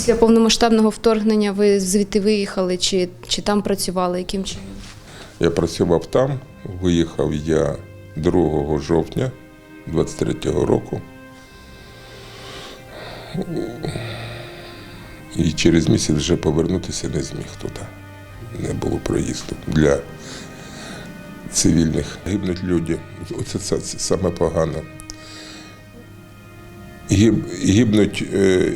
Після повномасштабного вторгнення ви звідти виїхали чи, чи там працювали? Яким чином? Я працював там, виїхав я 2 жовтня 23-го року. І через місяць вже повернутися не зміг туди. Не було проїзду для цивільних. Гибнуть люди. Оце це, це саме погано. Гиб, гибнуть е,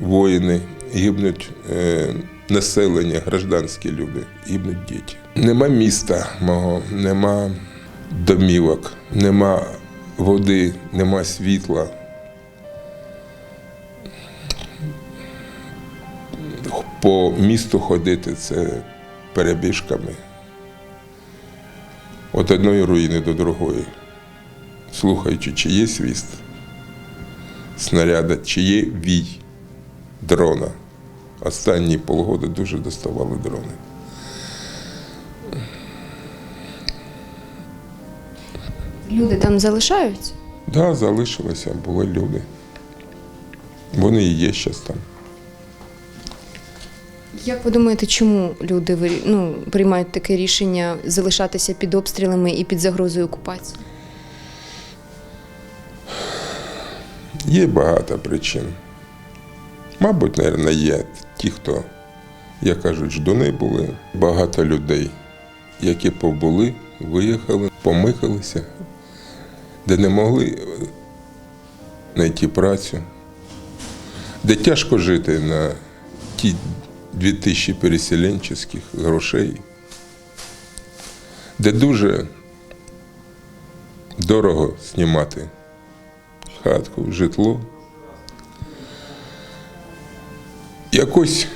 воїни, гибнуть е, населення, гражданські люди, гибнуть діти. Нема міста мого, нема домівок, нема води, нема світла. По місту ходити це перебіжками. От одної руїни до другої, слухаючи, чи є свіст снаряда, чи є вій дрона. Останні полгода дуже доставали дрони. Люди там залишаються? Так, да, залишилися, були люди. Вони і є зараз там. Як ви думаєте, чому люди ну, приймають таке рішення залишатися під обстрілами і під загрозою окупації? Є багато причин. Мабуть, мабуть, є ті, хто, як кажуть, ждуни були. Багато людей, які побули, виїхали, помикалися, де не могли знайти працю, де тяжко жити на ті 2000 переселенчих грошей, де дуже дорого знімати хатку, житло. Якось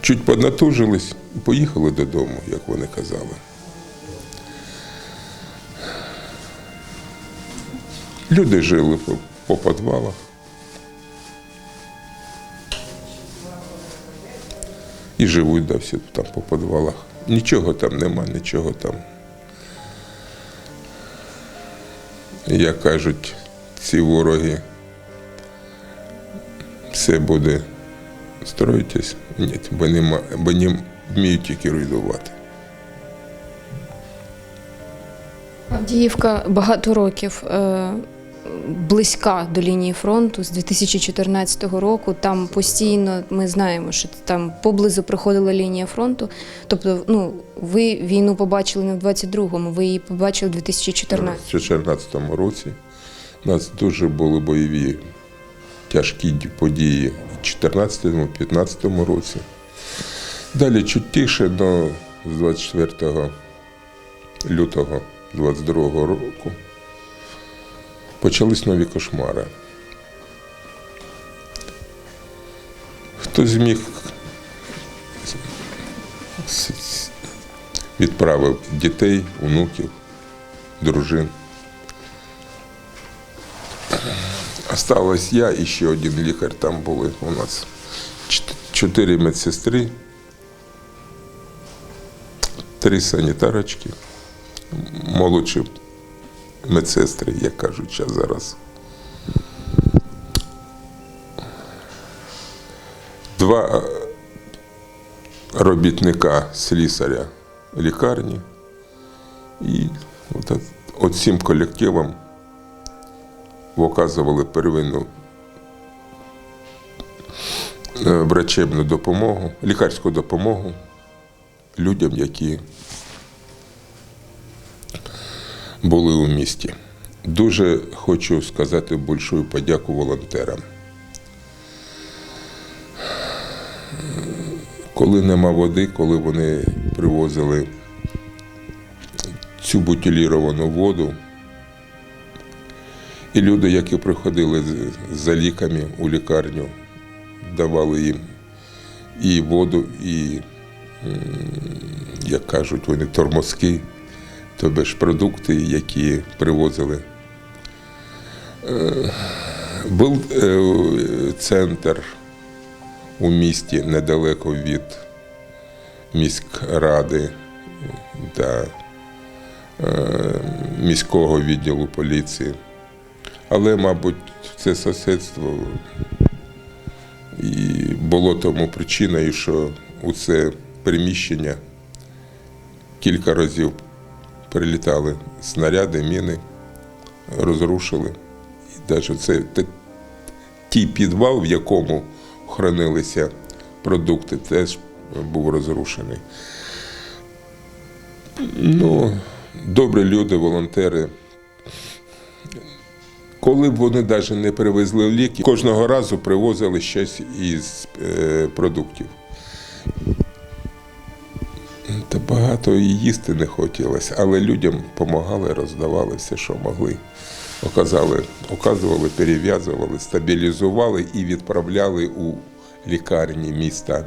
чуть поднатужились і поїхали додому, як вони казали. Люди жили по, по підвалах. І живуть да, всі там по підвалах. Нічого там нема, нічого там. Як кажуть, ці вороги, все буде строїтись. Ні, бо нема, бо не вміють тільки руйнувати. Авдіївка багато років е, близька до лінії фронту з 2014 року. Там постійно ми знаємо, що там поблизу проходила лінія фронту. Тобто, ну ви війну побачили не в 22-му, ви її побачили в 2014. У 2014 році у нас дуже були бойові тяжкі події в 2014-2015 році. Далі чуть але з 24 лютого 22 року почались нові кошмари. Хто зміг відправив дітей, онуків, дружин. Осталось я і ще один лікар. Там були у нас чотири медсестри, три санітарочки, молодші медсестри, як кажуть зараз. Два робітника слісаря лікарні і от, от цим колективом оказували первинну е, врачебну допомогу, лікарську допомогу людям, які були у місті. Дуже хочу сказати большую подяку волонтерам. Коли нема води, коли вони привозили цю бутиліровану воду, і люди, які приходили за ліками у лікарню, давали їм і воду, і, як кажуть, вони тормозки, тобто ж продукти, які привозили. Е, Був е, центр у місті недалеко від міськради та е, міського відділу поліції. Але, мабуть, це сусідство і було тому причиною, що у це приміщення кілька разів прилітали снаряди, міни, розрушили. І навіть це те- підвал, в якому хранилися продукти, теж був розрушений. Ну, добрі люди, волонтери. Коли б вони навіть не привезли ліки, кожного разу привозили щось із е, продуктів. Та багато і їсти не хотілося, але людям допомагали, роздавали все, що могли. Оказали, оказували, перев'язували, стабілізували і відправляли у лікарні міста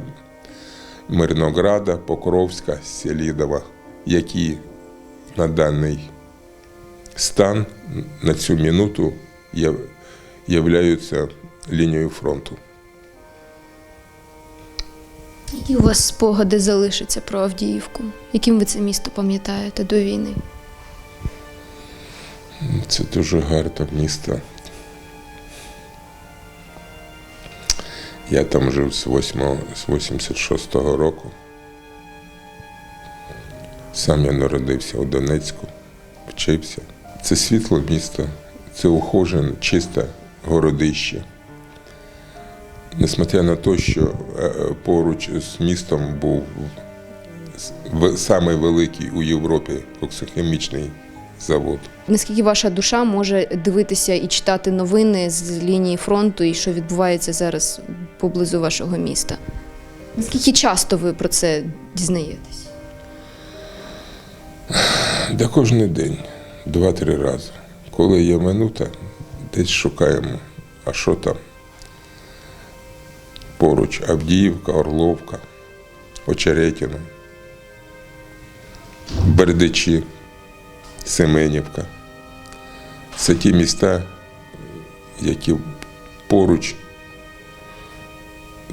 Мирнограда, Покровська, Селідова, які на даний стан на цю минуту є- являються лінією фронту. Які у вас спогади залишаться про Авдіївку? Яким ви це місто пам'ятаєте до війни? Це дуже гарне місто. Я там жив з 8, з 86-го року. Сам я народився у Донецьку, вчився. Це світле місто, це ухожене, чисте городище. Несмотря на те, що е, поруч з містом був самий великий у Європі коксохімічний завод. Наскільки ваша душа може дивитися і читати новини з лінії фронту і що відбувається зараз поблизу вашого міста? Наскільки часто ви про це дізнаєтесь? Да кожен день, два-три рази. Коли є минута, десь шукаємо, а що там? Поруч Авдіївка, Орловка, Очеретіно, Бердичі, Семенівка. Це ті міста, які поруч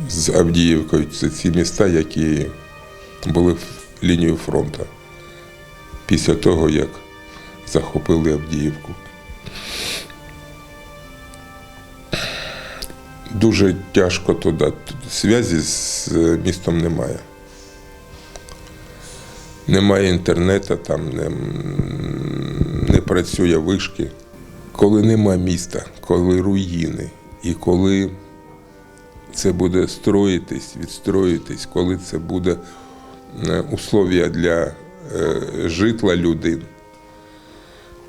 з Авдіївкою. Це ці міста, які були в лінію фронту після того, як захопили Авдіївку. Дуже тяжко туди. Зв'язі з е, містом немає. Немає інтернету, там не, не працює вишки. Коли нема міста, коли руїни, і коли це буде строїтись, відстроїтись, коли це буде е, условия для е, житла людей.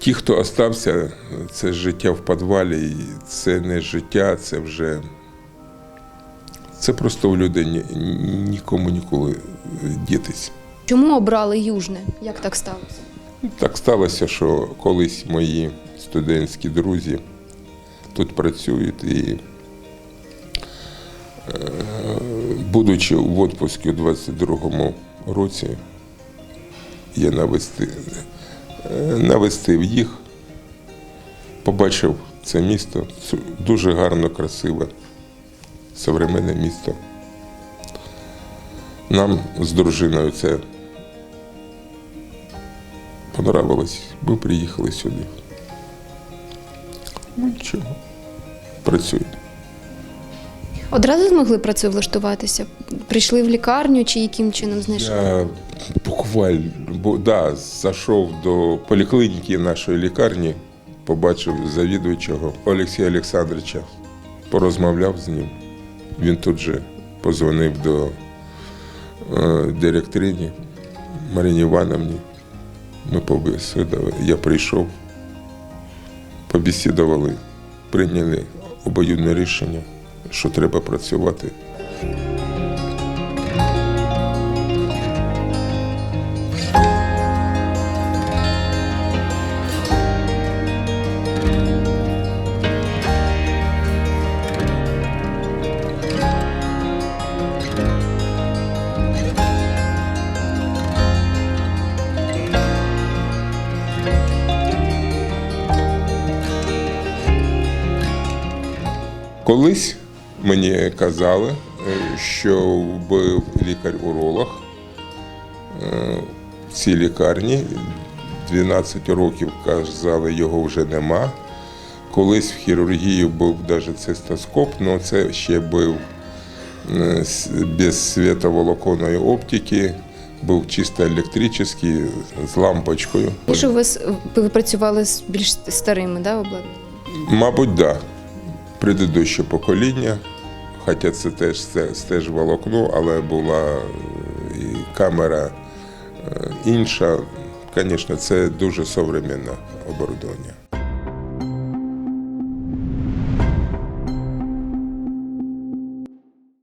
Ті, хто остався, це життя в підвалі, це не життя, це вже це просто у людей ні- нікому ніколи дітись. Чому обрали Южне? Як так сталося? Так сталося, що колись мої студентські друзі тут працюють і, е, будучи в відпустці у 22-му році, я навести, навестив їх, побачив це місто, дуже гарно, красиве, современне місто. Нам з дружиною це понравилось. Ми приїхали сюди. Ну нічого. Працюємо. Одразу змогли працевлаштуватися? Прийшли в лікарню чи яким чином знайшли? Я буквально да, зайшов до поліклініки нашої лікарні, побачив завідуючого Олексія Олександровича, порозмовляв з ним. Він тут же позвонив до е, директрині Марині Івановні. Ми побесідували. Я прийшов, побесідували, прийняли обоюдне рішення, що треба працювати. Колись мені казали, е, що був лікар-уролог е, в цій лікарні. 12 років казали, його вже нема. Колись в хірургії був навіть цистоскоп, але це ще був е, без світоволоконної оптики, був чисто електричний з лампочкою. Що у вас ви працювали з більш старими да, обладнаннями? Мабуть, так. Да. Предыдуще покоління, хоча це теж, це, волокно, але була е, і камера е, інша. Звісно, це дуже современне оборудовання.